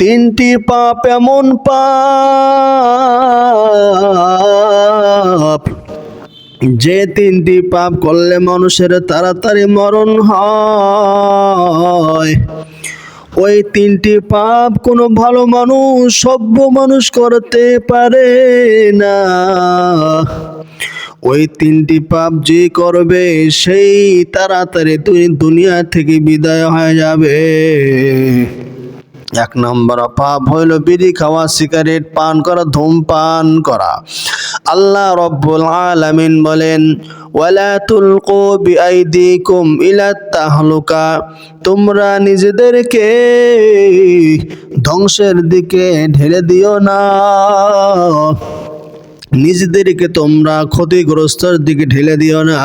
তিনটি পাপ এমন পাপ, যে তিনটি পাপ করলে মানুষের তাড়াতাড়ি মরণ হয়। ওই তিনটি পাপ কোনো ভালো মানুষ, সভ্য মানুষ করতে পারে না। ওই তিনটি পাপ যে করবে, সেই তাড়াতাড়ি দুনিয়া থেকে বিদায় হয়ে যাবে। এক নম্বর পাপ হইল বিড়ি খাওয়া, সিগারেট পান করা, ধূমপান করা। আল্লাহ রব্বুল আলামিন বলেন, ওয়ালা তুলকু বিআইদিকুম ইলা তাহলুকা। তোমরা নিজেদেরকে ধ্বংসের দিকে ঢেলে দিও না। নিজেদেরকে তোমরা ক্ষতিগ্রস্তর দিকে ঢেলে দিও না।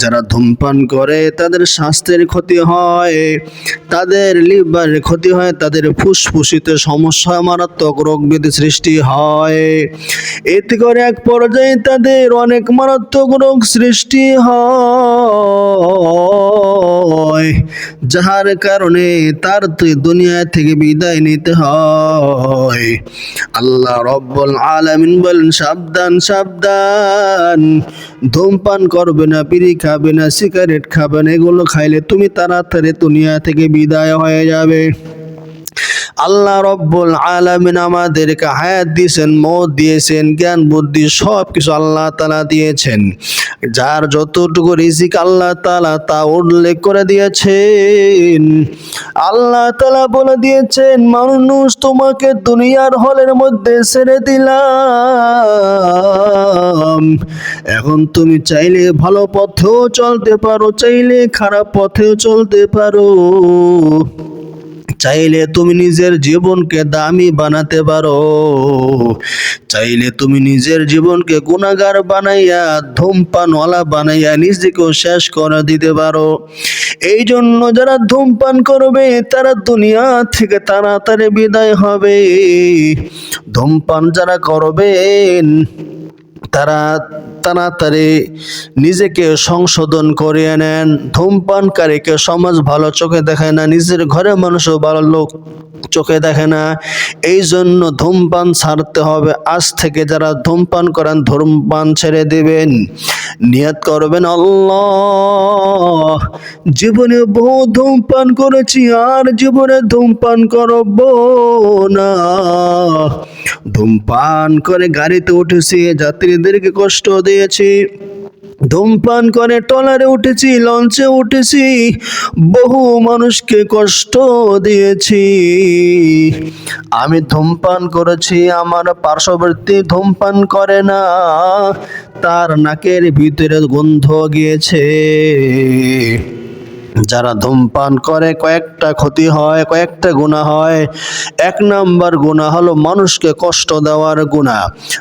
যারা ধূমপান করে, তাদের স্বাস্থ্যের ক্ষতি হয়। তাদের লিভারের ক্ষতি হয়, তাদের ফুসফুসিতে সমস্যা, মারাত্মক রোগ ব্যাধি সৃষ্টি হয়। এতে করে এক পর্যায়ে তাদের অনেক মারাত্মক রোগ সৃষ্টি হয়, যাহার কারণে তার দুনিয়া থেকে বিদায় নিতে হয়। আল্লাহ রব্বুল আলামিন বলেন, সাবধান সাবধান। ধূমপান করবে না বিড়ি খাবে না, সিগারেট খাবে না, এগুলো খাইলে তুমি তাড়াতাড়ি দুনিয়া থেকে বিদায় হয়ে যাবে। আল্লাহ রব্বুল আলামিন আমাদেরকে হায়াত দিয়েছেন, মত দিয়েছেন, জ্ঞান, বুদ্ধি সব কিছু আল্লাহ তালা দিয়েছেন। যার যতটুকু রিজিক আল্লাহ তালা তা উল্লেখ করে দিয়েছেন। আল্লাহ তালা বলে দিয়েছেন, মানুষ তোমাকে দুনিয়ার হলের মধ্যে ছেড়ে দিলাম। এখন তুমি চাইলে ভালো পথেও চলতে পারো, চাইলে খারাপ পথেও চলতে পারো। চাইলে তুমি নিজের জীবনকে দামি বানাতে পারো। চাইলে তুমি নিজের জীবনকে গুণাগার বানাইয়া, ধূমপানওয়ালা বানাইয়া নিজেকেও শেষ করে দিতে পারো। এই জন্য যারা ধূমপান করবে, তারা দুনিয়া থেকে তাড়াতাড়ি বিদায় হবে। ধূমপান যারা করবেন, তারা তাড়াতাড়ি নিজেকে সংশোধন করিয়ে নেন। ধূমপানকারীকে সমাজ ভালো চোখে দেখায় না, নিজের ঘরে মানুষও ভালো লোক। চোখে দেখে না। এই জন্য ধূমপান ছাড়তে হবে। আজ থেকে যারা ধূমপান করেন, ধূমপান ছেড়ে দিবেন। নিয়ত করবেন আল্লাহ। জীবনে বহু ধূমপান করেছি, আর জীবনে ধূমপান করব না। ধূমপান করে গাড়িতে উঠেছি, যাত্রীদেরকে কষ্ট দিয়েছি। ধূমপান করে, ট্রলারে উঠেছি, লঞ্চে উঠেছি, বহু মানুষকে কষ্ট দিয়েছি। আমি ধূমপান করেছি, আমার পার্শ্ববর্তী ধূমপান করে না, তার নাকের ভিতরে গন্ধ গিয়েছে। যারা ধূমপান করে, কয়েকটা ক্ষতি হয়, কয়েকটা গুণা হয়। এক নাম্বার গুণা হলো মানুষকে কষ্ট দেওয়ার গুণা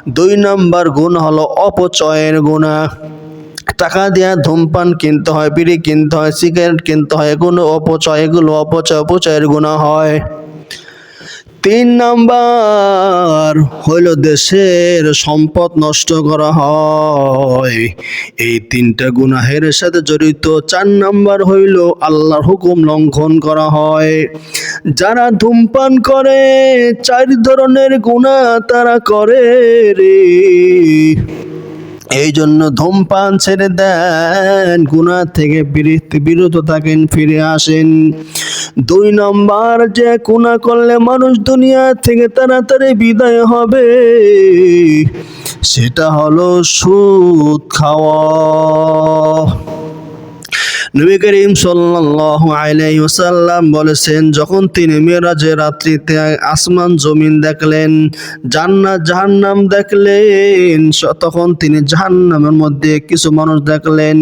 দুই নাম্বার গুণ হলো অপচয়ের গুণা টাকা দেওয়া ধূমপান কিনতে হয়, বিড়ি কিনতে হয়, সিগারেট কিনতে হয়, এগুলো অপচয় এগুলো অপচয়, অপচয়ের গুণা হয়। তিন নাম্বার হইল দেশের সম্পদ নষ্ট করা হয়। এই তিনটা গুনাহের সাথে জড়িত। চার নাম্বার হইল আল্লাহর হুকুম লঙ্ঘন করা হয়। যারা ধূমপান করে, চার ধরনের গুণা তারা করে রে। এই জন্য ধূমপান ছেড়ে দেন গুণা থেকে বিরত থাকেন, ফিরে আসেন। দুই নম্বর, যে গুণা করলে মানুষ দুনিয়া থেকে তাড়াতাড়ি বিদায় হবে, সেটা হলো সুদ খাওয়া। নবী করিম সাল্লাল্লাহু আলাইহি ওয়াসাল্লাম বলেছেন, যখন তিনি মেরাজের রাত্রিতে আসমান জমিন দেখলেন, জান্নাত জাহান্নাম দেখলেন, তখন তিনি জাহান্নামের মধ্যে কিছু মানুষ দেখলেন।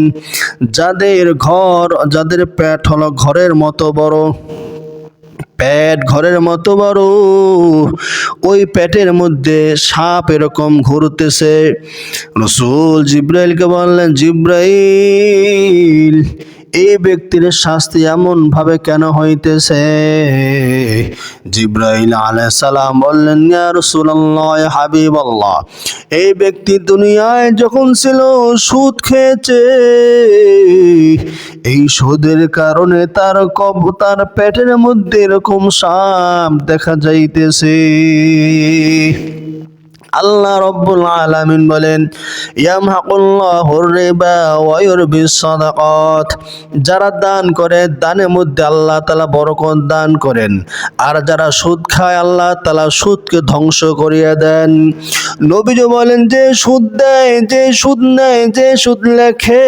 যাদের ঘর, যাদের পেট হলো ঘরের মতো বড়, পেট ঘরের মতো বড় ওই পেটের মধ্যে সাপ এরকম ঘুরতেছে। রসুল জিব্রাইলকে বললেন, জিব্রাইল, এই ব্যক্তির শাস্তি এমন ভাবে কেন হইতেছে? জিব্রাইল সালাম বললেন ইয়া হাবিবাল্লাহ, এই ব্যক্তি দুনিয়ায় যখন ছিল সুদ খেয়েছে, এই সুদের কারণে তার কব, তার পেটের মধ্যে এরকম সাপ দেখা যাইতেছে। আল্লাহ রব্বুল আলামিন বলেন, ইয়ামহাকুল্লাহুর রিবা ওয়া ইউরবিস সাদাকাত। যারা দান করে, দানের মধ্যে আল্লাহ তাআলা বরকত দান করেন। আর যারা সুদ খায়, আল্লাহ তাআলা সুদকে ধ্বংস করিয়ে দেন। নবীজি বলেন, যে সুদ দেয়, যে সুদ নেয়, যে সুদ লেখে,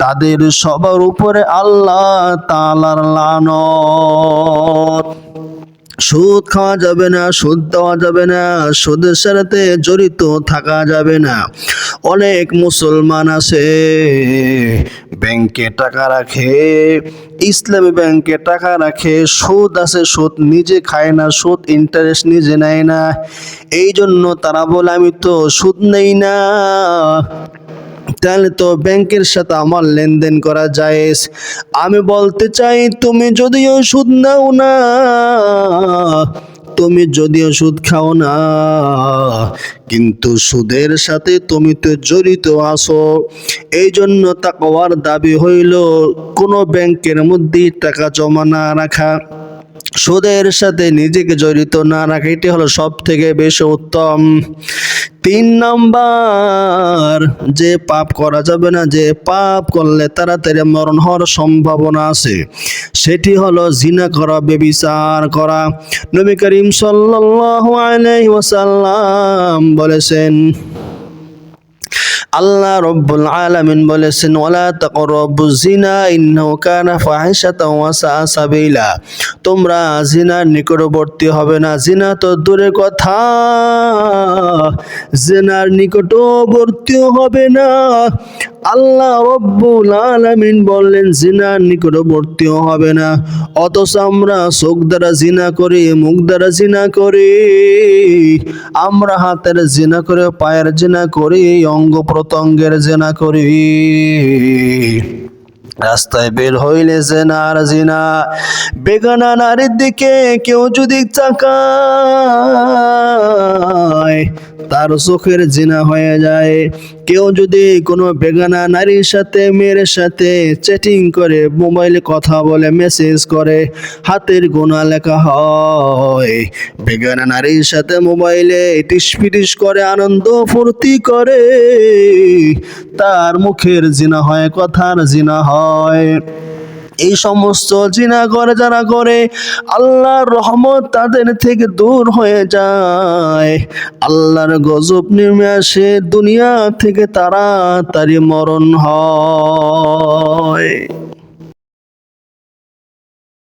তাদের সবার উপরে আল্লাহ তাআলার লানত। সুদ খাওয়া যাবে না, সুদ দেওয়া যাবে না, সুদের সাথে জড়িত থাকা যাবে না। অনেক মুসলমান আছে, ব্যাংকে টাকা রাখে, ইসলামী ব্যাংকে টাকা রাখে, সুদ আছে, সুদ নিজে খায় না, সুদ ইন্টারেস্ট নিজে নেয় না। এই জন্য তারা বলে, আমি তো সুদ নেই না। তাহলে তো ব্যাংকের সাথে আমার লেনদেন করা যায় আমি বলতে চাই, তুমি যদিও সুদ নাও না, তুমি যদিও সুদ খাও না, কিন্তু সুদের সাথে তুমি তো জড়িত আছো। এই জন্য তাকওয়ার দাবি হইল, কোনো ব্যাংকের মধ্যে টাকা জমা না রাখা। সুদের সাথে নিজেকে জড়িত না রাখা, এটি হলো সব থেকে বেশি উত্তম। তিন নাম্বার, যে পাপ করা যাবে না, যে পাপ করলে তাড়াতাড়ি মরণ হওয়ার সম্ভাবনা আছে। সেটি হলো জিনা করা, বেবিচার করা। নবী করিম সাল্লাল্লাহু আলাইহি ওয়াসাল্লাম বলেছেন আল্লাহ রব্বুল আলামিন বলেছেন, ওয়ালা তাকরাবু জিনা ইন্নাহু কানা ফাহিশাতাও ওয়া সাআ সাবিলা। তোমরা জিনার নিকটবর্তী হবে না। জিনা তো দূরে কথা জিনার নিকটবর্তী হবে না। আল্লাহ রব্বুল আলামিন বললেন জিনার নিকটবর্তীও হবে না। অথচ আমরা চোখ দ্বারা জিনা করি, মুখ দ্বারা জিনা করি। আমরা হাতের জিনা করে, পায়ের জিনা করি, অঙ্গ প্রত্যঙ্গের জেনা করি। রাস্তায় বের হইলে জেনার জিনা। বেগানা নারীর দিকে কেউ যদি চাকায় তার চোখের জিনা হয়ে যায়। কেউ যদি কোনো বেগানা নারীর সাথে, মেয়ের সাথে চ্যাটিং করে মোবাইলে কথা বলে মেসেজ করে, হাতের গোনা লেখা হয়। বেগানা নারীর সাথে মোবাইলে টিস করে, আনন্দ ফুর্তি করে, তার মুখের জিনা হয়, কথার জিনা হয়। এই সমস্ত জিনা করে যারা করে আল্লাহর রহমত তাদের থেকে দূর হয়ে যায়। আল্লাহর গজব নেমে আসে, দুনিয়া থেকে তাড়াতাড়ি মরণ হয়।